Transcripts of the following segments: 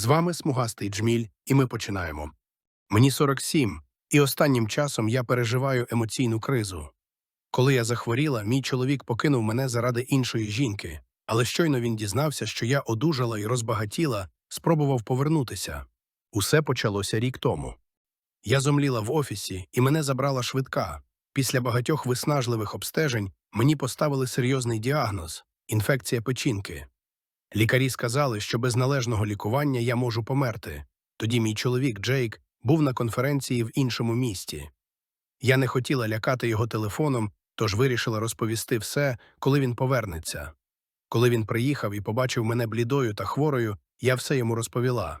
З вами смугастий джміль, і ми починаємо. Мені 47, і останнім часом я переживаю емоційну кризу. Коли я захворіла, мій чоловік покинув мене заради іншої жінки, але щойно він дізнався, що я одужала і розбагатіла, спробував повернутися. Усе почалося рік тому. Я зомліла в офісі, і мене забрала швидка. Після багатьох виснажливих обстежень мені поставили серйозний діагноз інфекція печінки. Лікарі сказали, що без належного лікування я можу померти. Тоді мій чоловік Джейк був на конференції в іншому місті. Я не хотіла лякати його телефоном, тож вирішила розповісти все, коли він повернеться. Коли він приїхав і побачив мене блідою та хворою, я все йому розповіла.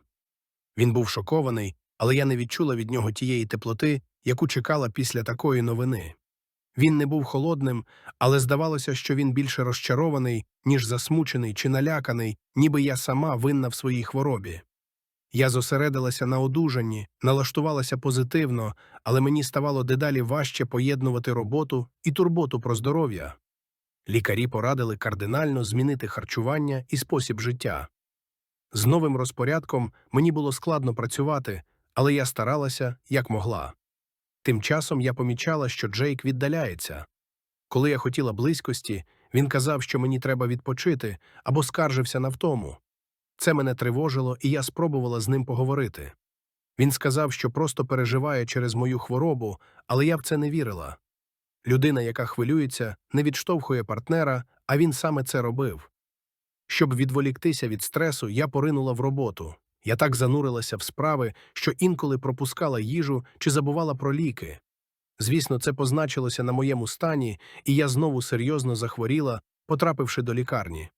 Він був шокований, але я не відчула від нього тієї теплоти, яку чекала після такої новини. Він не був холодним, але здавалося, що він більше розчарований, ніж засмучений чи наляканий, ніби я сама винна в своїй хворобі. Я зосередилася на одужанні, налаштувалася позитивно, але мені ставало дедалі важче поєднувати роботу і турботу про здоров'я. Лікарі порадили кардинально змінити харчування і спосіб життя. З новим розпорядком мені було складно працювати, але я старалася, як могла. Тим часом я помічала, що Джейк віддаляється. Коли я хотіла близькості, він казав, що мені треба відпочити, або скаржився на втому. Це мене тривожило, і я спробувала з ним поговорити. Він сказав, що просто переживає через мою хворобу, але я в це не вірила. Людина, яка хвилюється, не відштовхує партнера, а він саме це робив. Щоб відволіктися від стресу, я поринула в роботу. Я так занурилася в справи, що інколи пропускала їжу чи забувала про ліки. Звісно, це позначилося на моєму стані, і я знову серйозно захворіла, потрапивши до лікарні.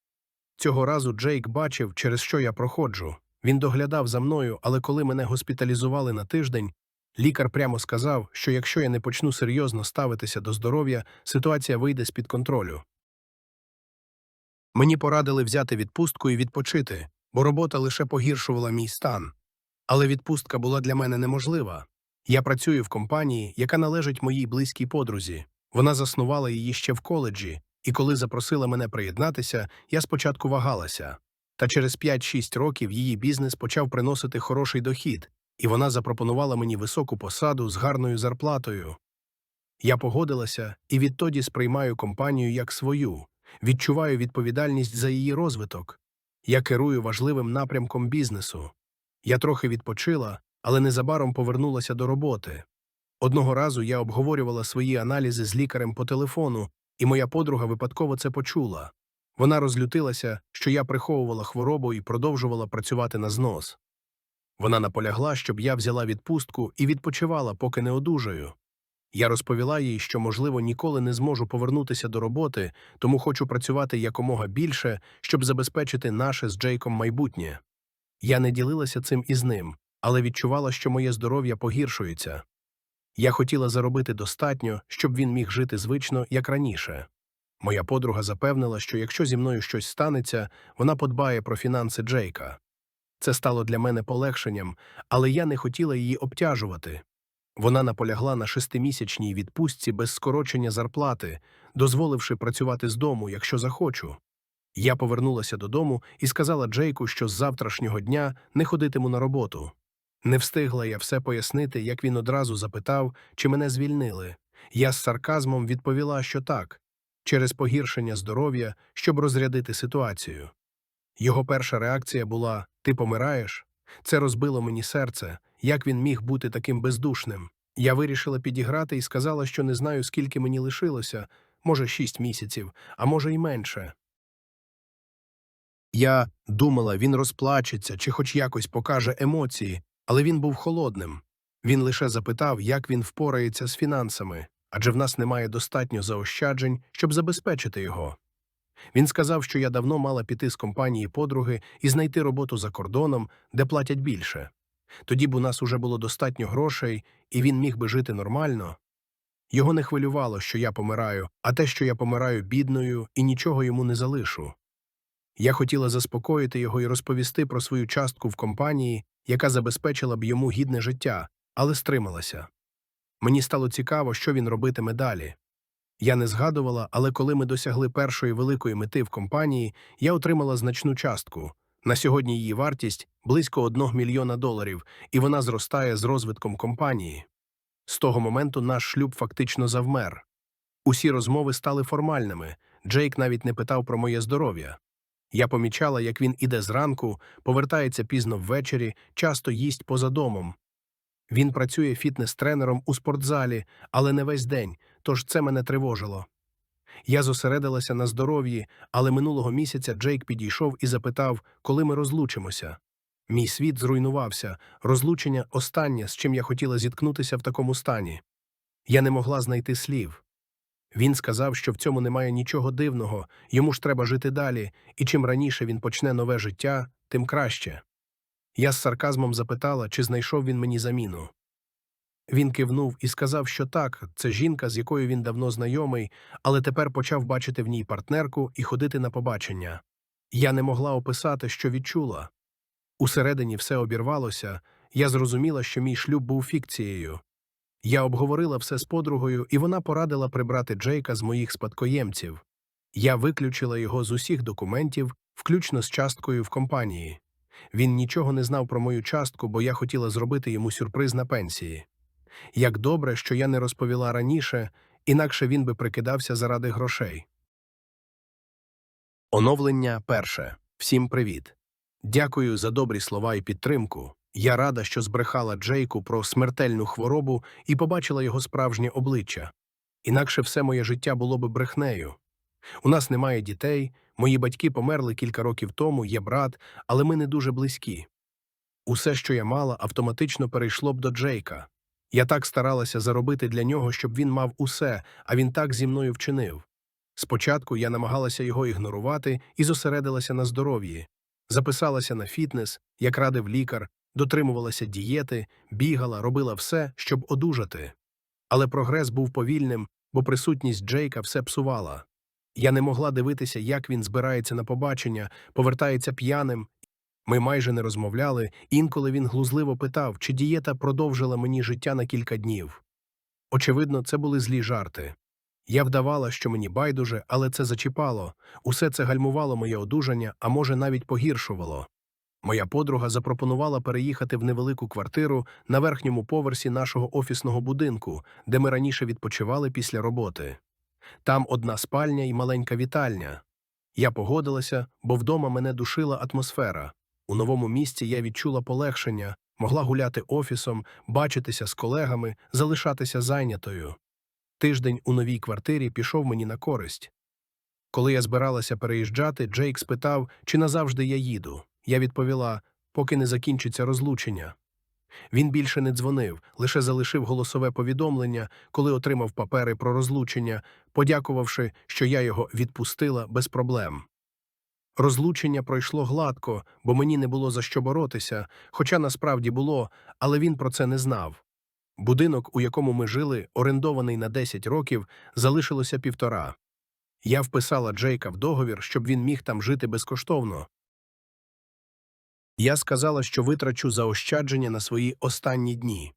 Цього разу Джейк бачив, через що я проходжу. Він доглядав за мною, але коли мене госпіталізували на тиждень, лікар прямо сказав, що якщо я не почну серйозно ставитися до здоров'я, ситуація вийде з-під контролю. Мені порадили взяти відпустку і відпочити, бо робота лише погіршувала мій стан. Але відпустка була для мене неможлива. Я працюю в компанії, яка належить моїй близькій подрузі. Вона заснувала її ще в коледжі, і коли запросила мене приєднатися, я спочатку вагалася. Та через 5-6 років її бізнес почав приносити хороший дохід, і вона запропонувала мені високу посаду з гарною зарплатою. Я погодилася і відтоді сприймаю компанію як свою, відчуваю відповідальність за її розвиток. Я керую важливим напрямком бізнесу. Я трохи відпочила, але незабаром повернулася до роботи. Одного разу я обговорювала свої аналізи з лікарем по телефону, і моя подруга випадково це почула. Вона розлютилася, що я приховувала хворобу і продовжувала працювати на знос. Вона наполягла, щоб я взяла відпустку і відпочивала, поки не одужаю. Я розповіла їй, що, можливо, ніколи не зможу повернутися до роботи, тому хочу працювати якомога більше, щоб забезпечити наше з Джейком майбутнє. Я не ділилася цим із ним, але відчувала, що моє здоров'я погіршується. Я хотіла заробити достатньо, щоб він міг жити звично, як раніше. Моя подруга запевнила, що якщо зі мною щось станеться, вона подбає про фінанси Джейка. Це стало для мене полегшенням, але я не хотіла її обтяжувати. Вона наполягла на шестимісячній відпустці без скорочення зарплати, дозволивши працювати з дому, якщо захочу. Я повернулася додому і сказала Джейку, що з завтрашнього дня не ходитиму на роботу. Не встигла я все пояснити, як він одразу запитав, чи мене звільнили. Я з сарказмом відповіла, що так, через погіршення здоров'я, щоб розрядити ситуацію. Його перша реакція була Ти помираєш? Це розбило мені серце, як він міг бути таким бездушним. Я вирішила підіграти і сказала, що не знаю, скільки мені лишилося, може, шість місяців, а може, й менше. Я думала, він розплачеться чи хоч якось покаже емоції, але він був холодним. Він лише запитав, як він впорається з фінансами, адже в нас немає достатньо заощаджень, щоб забезпечити його. Він сказав, що я давно мала піти з компанії подруги і знайти роботу за кордоном, де платять більше. Тоді б у нас уже було достатньо грошей, і він міг би жити нормально. Його не хвилювало, що я помираю, а те, що я помираю бідною і нічого йому не залишу. Я хотіла заспокоїти його і розповісти про свою частку в компанії, яка забезпечила б йому гідне життя, але стрималася. Мені стало цікаво, що він робитиме далі. Я не згадувала, але коли ми досягли першої великої мети в компанії, я отримала значну частку На сьогодні її вартість близько 1 мільйона доларів, і вона зростає з розвитком компанії. З того моменту наш шлюб фактично завмер. Усі розмови стали формальними. Джейк навіть не питав про моє здоров'я. Я помічала, як він іде зранку, повертається пізно ввечері, часто їсть поза домом. Він працює фітнес-тренером у спортзалі, але не весь день, тож це мене тривожило. Я зосередилася на здоров'ї, але минулого місяця Джейк підійшов і запитав, коли ми розлучимося. Мій світ зруйнувався, розлучення останнє, з чим я хотіла зіткнутися в такому стані. Я не могла знайти слів. Він сказав, що в цьому немає нічого дивного, йому ж треба жити далі, і чим раніше він почне нове життя, тим краще. Я з сарказмом запитала, чи знайшов він мені заміну. Він кивнув і сказав, що так, це жінка, з якою він давно знайомий, але тепер почав бачити в ній партнерку і ходити на побачення. Я не могла описати, що відчула. Усередині все обірвалося, я зрозуміла, що мій шлюб був фікцією. Я обговорила все з подругою, і вона порадила прибрати Джейка з моїх спадкоємців. Я виключила його з усіх документів, включно з часткою в компанії. Він нічого не знав про мою частку, бо я хотіла зробити йому сюрприз на пенсії. Як добре, що я не розповіла раніше, інакше він би прикидався заради грошей. Оновлення перше. Всім привіт. Дякую за добрі слова і підтримку. Я рада, що збрехала Джейку про смертельну хворобу і побачила його справжнє обличчя. Інакше все моє життя було би брехнею. У нас немає дітей, мої батьки померли кілька років тому, є брат, але ми не дуже близькі. Усе, що я мала, автоматично перейшло б до Джейка. Я так старалася заробити для нього, щоб він мав усе, а він так зі мною вчинив. Спочатку я намагалася його ігнорувати і зосередилася на здоров'ї. Записалася на фітнес, як радив лікар, дотримувалася дієти, бігала, робила все, щоб одужати. Але прогрес був повільним, бо присутність Джейка все псувала. Я не могла дивитися, як він збирається на побачення, повертається п'яним. Ми майже не розмовляли, інколи він глузливо питав, чи дієта продовжила мені життя на кілька днів. Очевидно, це були злі жарти. Я вдавала, що мені байдуже, але це зачіпало, усе це гальмувало моє одужання, а може, навіть погіршувало. Моя подруга запропонувала переїхати в невелику квартиру на верхньому поверсі нашого офісного будинку, де ми раніше відпочивали після роботи. Там одна спальня і маленька вітальня. Я погодилася, бо вдома мене душила атмосфера. У новому місці я відчула полегшення, могла гуляти офісом, бачитися з колегами, залишатися зайнятою. Тиждень у новій квартирі пішов мені на користь. Коли я збиралася переїжджати, Джейк спитав, чи назавжди я їду. Я відповіла, поки не закінчиться розлучення. Він більше не дзвонив, лише залишив голосове повідомлення, коли отримав папери про розлучення, подякувавши, що я його відпустила без проблем. Розлучення пройшло гладко, бо мені не було за що боротися, хоча насправді було, але він про це не знав. Будинок, у якому ми жили, орендований на 10 років, залишилося півтора. Я вписала Джейка в договір, щоб він міг там жити безкоштовно. Я сказала, що витрачу заощадження на свої останні дні.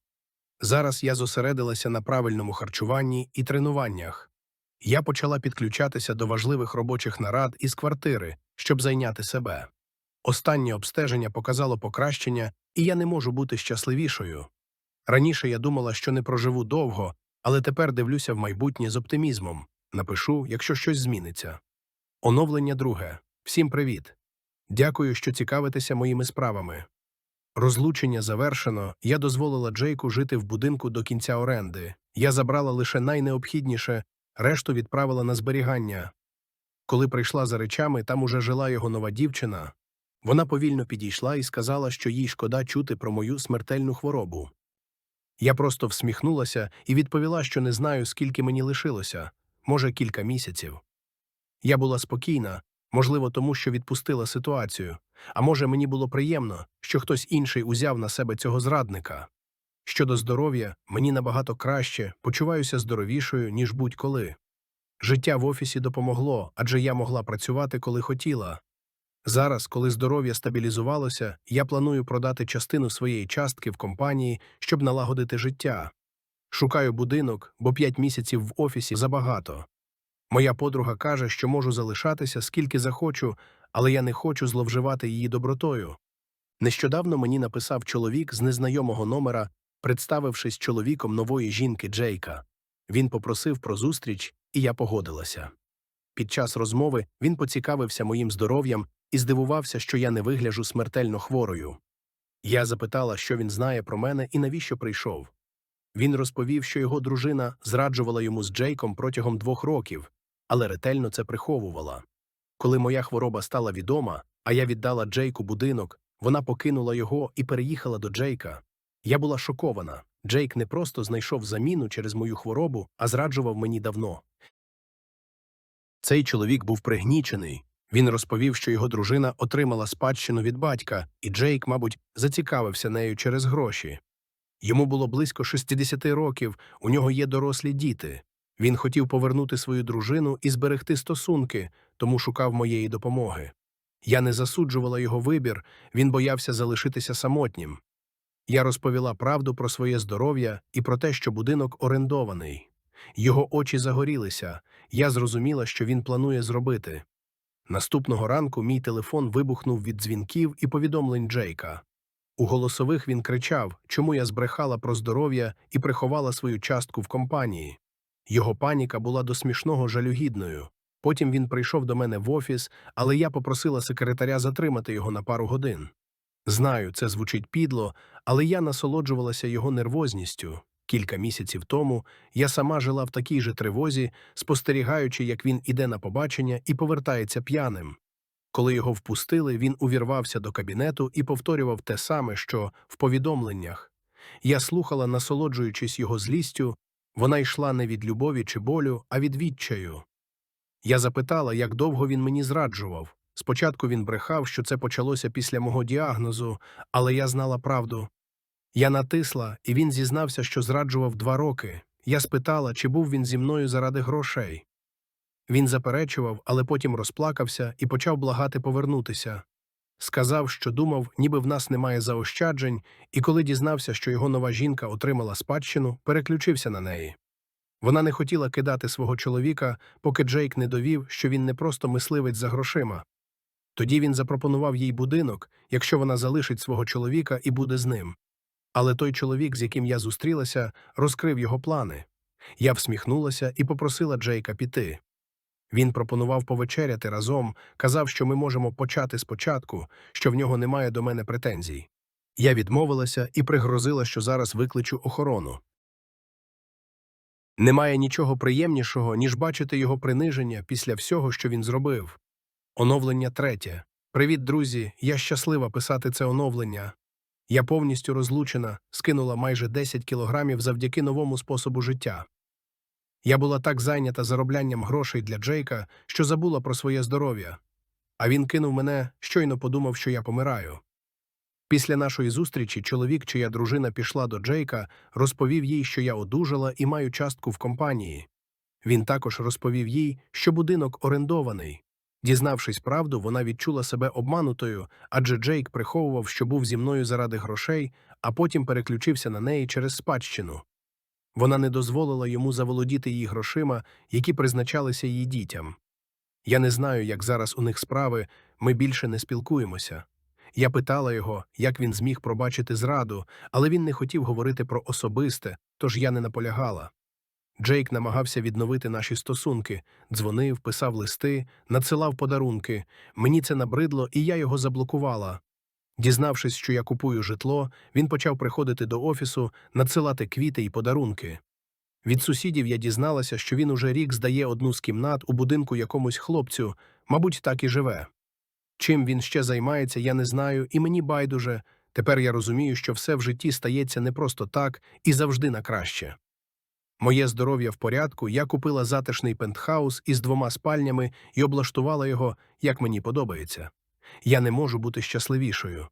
Зараз я зосередилася на правильному харчуванні і тренуваннях. Я почала підключатися до важливих робочих нарад із квартири, щоб зайняти себе. Останнє обстеження показало покращення, і я не можу бути щасливішою. Раніше я думала, що не проживу довго, але тепер дивлюся в майбутнє з оптимізмом. Напишу, якщо щось зміниться. Оновлення друге. Всім привіт. Дякую, що цікавитеся моїми справами. Розлучення завершено, я дозволила Джейку жити в будинку до кінця оренди. Я забрала лише найнеобхідніше, решту відправила на зберігання. Коли прийшла за речами, там уже жила його нова дівчина. Вона повільно підійшла і сказала, що їй шкода чути про мою смертельну хворобу. Я просто всміхнулася і відповіла, що не знаю, скільки мені лишилося може, кілька місяців. Я була спокійна, можливо, тому що відпустила ситуацію, а може, мені було приємно, що хтось інший узяв на себе цього зрадника. Щодо здоров'я, мені набагато краще, почуваюся здоровішою, ніж будь-коли. Життя в офісі допомогло, адже я могла працювати, коли хотіла. Зараз, коли здоров'я стабілізувалося, я планую продати частину своєї частки в компанії, щоб налагодити життя. Шукаю будинок, бо п'ять місяців в офісі забагато. Моя подруга каже, що можу залишатися скільки захочу, але я не хочу зловживати її добротою. Нещодавно мені написав чоловік з незнайомого номера, представившись чоловіком нової жінки Джейка. Він попросив про зустріч, і я погодилася. Під час розмови він поцікавився моїм здоров'ям і здивувався, що я не вигляжу смертельно хворою. Я запитала, що він знає про мене і навіщо прийшов. Він розповів, що його дружина зраджувала йому з Джейком протягом двох років, але ретельно це приховувала. Коли моя хвороба стала відома, а я віддала Джейку будинок, вона покинула його і переїхала до Джейка. Я була шокована. Джейк не просто знайшов заміну через мою хворобу, а зраджував мені давно. Цей чоловік був пригнічений. Він розповів, що його дружина отримала спадщину від батька, і Джейк, мабуть, зацікавився нею через гроші. Йому було близько 60 років, у нього є дорослі діти. Він хотів повернути свою дружину і зберегти стосунки, тому шукав моєї допомоги. Я не засуджувала його вибір, він боявся залишитися самотнім. Я розповіла правду про своє здоров'я і про те, що будинок орендований. Його очі загорілися, я зрозуміла, що він планує зробити. Наступного ранку мій телефон вибухнув від дзвінків і повідомлень Джейка. У голосових він кричав, чому я збрехала про здоров'я і приховала свою частку в компанії. Його паніка була до смішного жалюгідною. Потім він прийшов до мене в офіс, але я попросила секретаря затримати його на пару годин. Знаю, це звучить підло, але я насолоджувалася його нервозністю. Кілька місяців тому я сама жила в такій же тривозі, спостерігаючи, як він іде на побачення і повертається п'яним. Коли його впустили, він увірвався до кабінету і повторював те саме, що в повідомленнях. Я слухала, насолоджуючись його злістю, вона йшла не від любові чи болю, а від відчаю. Я запитала, як довго він мені зраджував. Спочатку він брехав, що це почалося після мого діагнозу, але я знала правду. Я натисла, і він зізнався, що зраджував два роки. Я спитала, чи був він зі мною заради грошей. Він заперечував, але потім розплакався і почав благати повернутися. Сказав, що думав, ніби в нас немає заощаджень, і коли дізнався, що його нова жінка отримала спадщину, переключився на неї. Вона не хотіла кидати свого чоловіка, поки Джейк не довів, що він не просто мисливець за грошима. Тоді він запропонував їй будинок, якщо вона залишить свого чоловіка і буде з ним. Але той чоловік, з яким я зустрілася, розкрив його плани. Я всміхнулася і попросила Джейка піти. Він пропонував повечеряти разом, казав, що ми можемо почати спочатку, що в нього немає до мене претензій. Я відмовилася і пригрозила, що зараз викличу охорону. Немає нічого приємнішого, ніж бачити його приниження після всього, що він зробив. Оновлення третє. Привіт, друзі! Я щаслива писати це оновлення. Я повністю розлучена, скинула майже 10 кілограмів завдяки новому способу життя. Я була так зайнята зароблянням грошей для Джейка, що забула про своє здоров'я. А він кинув мене, щойно подумав, що я помираю. Після нашої зустрічі чоловік, чия дружина пішла до Джейка, розповів їй, що я одужала і маю частку в компанії. Він також розповів їй, що будинок орендований. Дізнавшись правду, вона відчула себе обманутою, адже Джейк приховував, що був зі мною заради грошей, а потім переключився на неї через спадщину. Вона не дозволила йому заволодіти її грошима, які призначалися її дітям. Я не знаю, як зараз у них справи, ми більше не спілкуємося. Я питала його, як він зміг пробачити зраду, але він не хотів говорити про особисте, тож я не наполягала. Джейк намагався відновити наші стосунки, дзвонив, писав листи, надсилав подарунки. Мені це набридло, і я його заблокувала. Дізнавшись, що я купую житло, він почав приходити до офісу, надсилати квіти і подарунки. Від сусідів я дізналася, що він уже рік здає одну з кімнат у будинку якомусь хлопцю, мабуть, так і живе. Чим він ще займається, я не знаю, і мені байдуже. Тепер я розумію, що все в житті стається не просто так і завжди на краще. Моє здоров'я в порядку, я купила затишний пентхаус із двома спальнями і облаштувала його, як мені подобається. Я не можу бути щасливішою.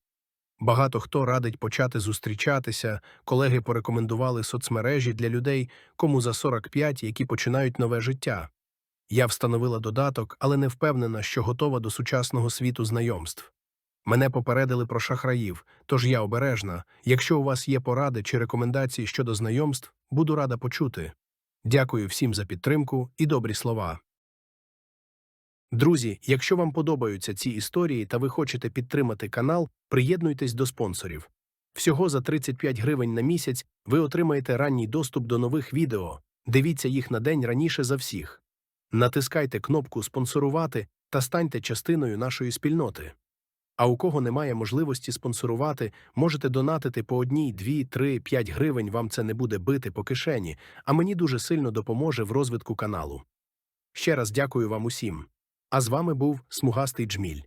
Багато хто радить почати зустрічатися, колеги порекомендували соцмережі для людей, кому за 45, які починають нове життя. Я встановила додаток, але не впевнена, що готова до сучасного світу знайомств. Мене попередили про шахраїв, тож я обережна. Якщо у вас є поради чи рекомендації щодо знайомств, буду рада почути. Дякую всім за підтримку і добрі слова. Друзі, якщо вам подобаються ці історії та ви хочете підтримати канал, приєднуйтесь до спонсорів. Всього за 35 гривень на місяць ви отримаєте ранній доступ до нових відео. Дивіться їх на день раніше за всіх. Натискайте кнопку Спонсорувати та станьте частиною нашої спільноти. А у кого немає можливості спонсорувати, можете донатити по одній, дві, три, п'ять гривень. Вам це не буде бити по кишені, а мені дуже сильно допоможе в розвитку каналу. Ще раз дякую вам усім. А з вами був Смугастий Джміль.